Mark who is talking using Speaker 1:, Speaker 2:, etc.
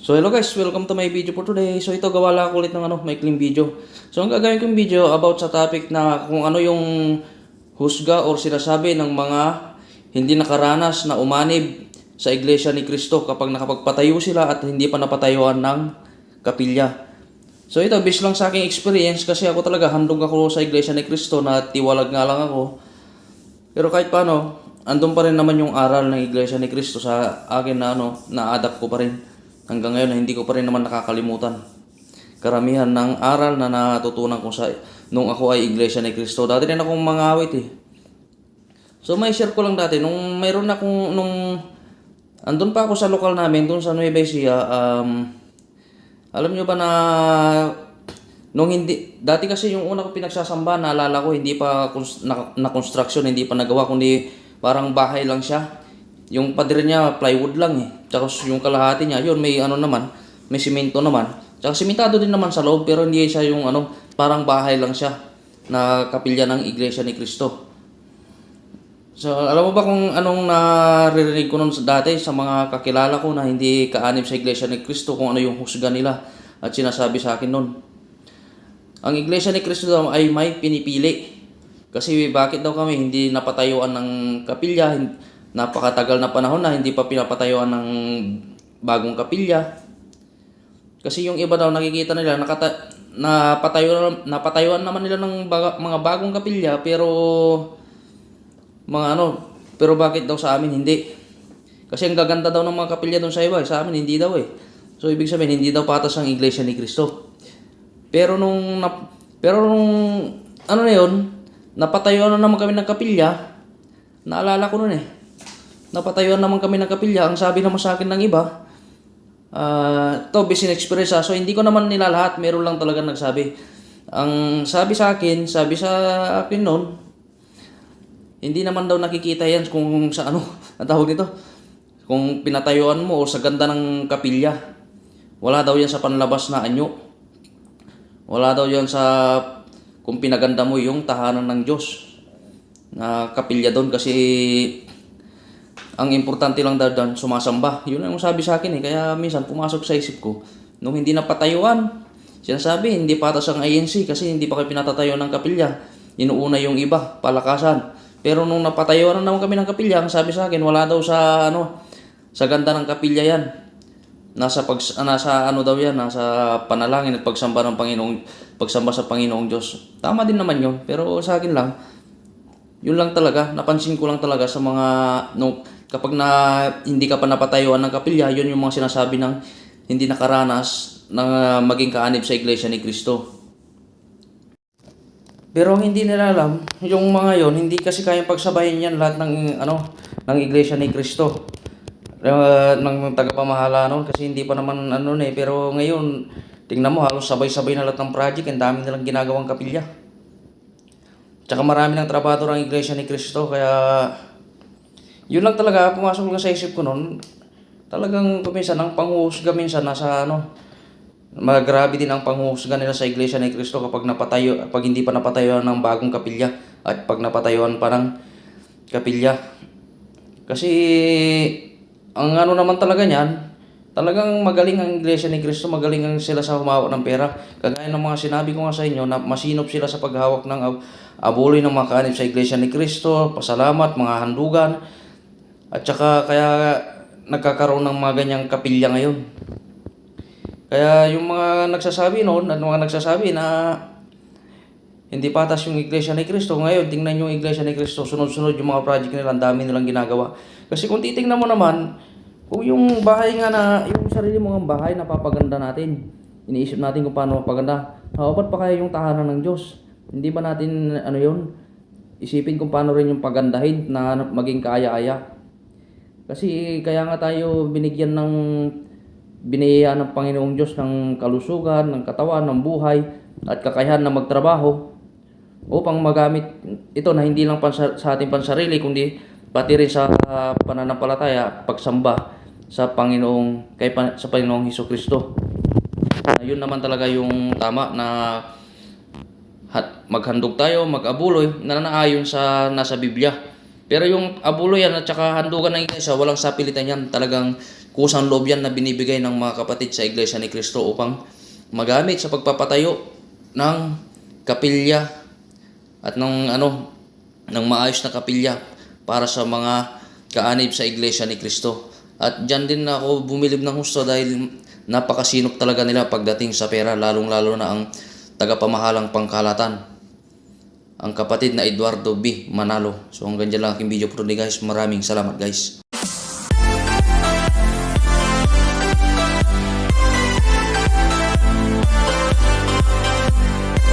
Speaker 1: So hello guys, welcome to my video for today. So ito gawa lang ako ulit ng ano, maikling video. So ang gagawin kong video about sa topic na kung ano yung husga or sinasabi ng mga hindi nakaranas na umanib sa iglesia ni Kristo kapag nakapagpatayo sila at hindi pa napatayuan ng kapilya. So ito, based lang sa aking experience kasi ako talaga handog ako sa iglesia ni Kristo na tiwalag nga lang ako. Pero kahit paano, andun pa rin naman yung aral ng iglesia ni Kristo sa akin na ano, na-adapt ko pa rin. Hanggang ngayon hindi ko pa rin naman nakakalimutan. Karamihan ng aral na natutunan ko sa nung ako ay iglesia ni Kristo. Dati rin akong mga awit eh. So may share ko lang dati nung mayroon akong nung andun pa ako sa lokal namin doon sa Nueva Ecija um alam nyo ba na nung hindi dati kasi yung una ko pinagsasamba naalala ko hindi pa na, na construction hindi pa nagawa kundi parang bahay lang siya yung pader niya plywood lang eh tsaka yung kalahati niya yun may ano naman may simento naman tsaka simentado din naman sa loob pero hindi siya yung ano parang bahay lang siya na kapilya ng iglesia ni Kristo So, alam mo ba kung anong naririnig ko sa dati sa mga kakilala ko na hindi kaanib sa Iglesia ni Kristo kung ano yung husga nila at sinasabi sa akin noon. Ang Iglesia ni Kristo daw ay may pinipili. Kasi bakit daw kami hindi napatayuan ng kapilya, hin- napakatagal na panahon na hindi pa pinapatayuan ng bagong kapilya. Kasi yung iba daw nakikita nila nakata napatayo napatayuan naman nila ng baga- mga bagong kapilya pero mga ano, pero bakit daw sa amin hindi? Kasi ang gaganda daw ng mga kapilya doon sa iba, eh. sa amin hindi daw eh. So ibig sabihin hindi daw patas ang iglesia ni Kristo. Pero nung pero nung ano na 'yon, napatayuan na naman kami ng kapilya. Naalala ko noon eh. Napatayuan naman kami ng kapilya. Ang sabi naman sa akin ng iba, ah to business experience ah. So hindi ko naman nila lahat, meron lang talaga nagsabi. Ang sabi sa akin, sabi sa akin noon, hindi naman daw nakikita yan kung sa ano, ang tawag nito, kung pinatayuan mo o sa ganda ng kapilya. Wala daw yan sa panlabas na anyo. Wala daw yan sa kung pinaganda mo yung tahanan ng Diyos na kapilya doon kasi ang importante lang daw doon sumasamba. Yun ang sabi sa akin eh. Kaya minsan pumasok sa isip ko, nung hindi napatayuan, sinasabi hindi patas ang INC kasi hindi pa kayo pinatatayo ng kapilya. Inuuna yung iba, palakasan. Pero nung napatayo na naman kami ng kapilya, ang sabi sa akin, wala daw sa ano, sa ganda ng kapilya yan. Nasa pag nasa ano daw yan, nasa panalangin at pagsamba ng Panginoong pagsamba sa Panginoong Diyos. Tama din naman 'yon, pero sa akin lang yun lang talaga, napansin ko lang talaga sa mga nung kapag na hindi ka pa napatayuan ng kapilya, yun yung mga sinasabi ng hindi nakaranas na maging kaanib sa iglesia ni Kristo. Pero hindi nila alam, yung mga yon hindi kasi kayang pagsabayin yan lahat ng ano ng iglesia ni Kristo. Uh, ng tagapamahala noon kasi hindi pa naman ano eh. Pero ngayon, tingnan mo halos sabay-sabay na lahat ng project, ang dami nilang ginagawang kapilya. Tsaka marami ng trabador ang iglesia ni Kristo kaya yun lang talaga pumasok lang sa isip ko noon. Talagang kuminsan ang panghuhusga minsan nasa ano Magrabe din ang panghuhusga nila sa iglesia ni Kristo kapag napatayo, pag hindi pa napatayuan ng bagong kapilya at pag napatayuan pa ng kapilya. Kasi ang ano naman talaga niyan, talagang magaling ang iglesia ni Kristo, magaling ang sila sa humawak ng pera. Kagaya ng mga sinabi ko nga sa inyo na masinop sila sa paghawak ng ab- abuloy ng mga kaanib sa iglesia ni Kristo, pasalamat, mga handugan. At saka kaya nagkakaroon ng mga ganyang kapilya ngayon. Kaya yung mga nagsasabi noon at mga nagsasabi na hindi patas yung iglesia ni Kristo. Ngayon, tingnan yung iglesia ni Kristo. Sunod-sunod yung mga project nila. Ang dami nilang ginagawa. Kasi kung titingnan mo naman, kung yung bahay nga na, yung sarili mong bahay na papaganda natin, iniisip natin kung paano mapaganda. Dapat pa kaya yung tahanan ng Diyos. Hindi ba natin, ano yun, isipin kung paano rin yung pagandahin na maging kaya-aya. Kasi kaya nga tayo binigyan ng biniyaya ng Panginoong Diyos ng kalusugan, ng katawan, ng buhay, at kakayahan na magtrabaho upang magamit ito na hindi lang pansa, sa ating pansarili, kundi pati rin sa pananampalataya, pagsamba sa Panginoong, kay, sa Panginoong Hesus Kristo. Uh, yun naman talaga yung tama na maghandog tayo, mag-abuloy na naayon sa nasa Biblia. Pero yung abuloy yan at saka handugan ng iglesia, walang sapilitan yan. Talagang kusang loob yan na binibigay ng mga kapatid sa Iglesia ni Cristo upang magamit sa pagpapatayo ng kapilya at ng ano ng maayos na kapilya para sa mga kaanib sa Iglesia ni Cristo. At dyan din ako bumilib ng gusto dahil napakasinop talaga nila pagdating sa pera, lalong-lalo na ang tagapamahalang pangkalatan ang kapatid na Eduardo B. Manalo. So hanggang dyan lang aking video po guys. Maraming salamat guys.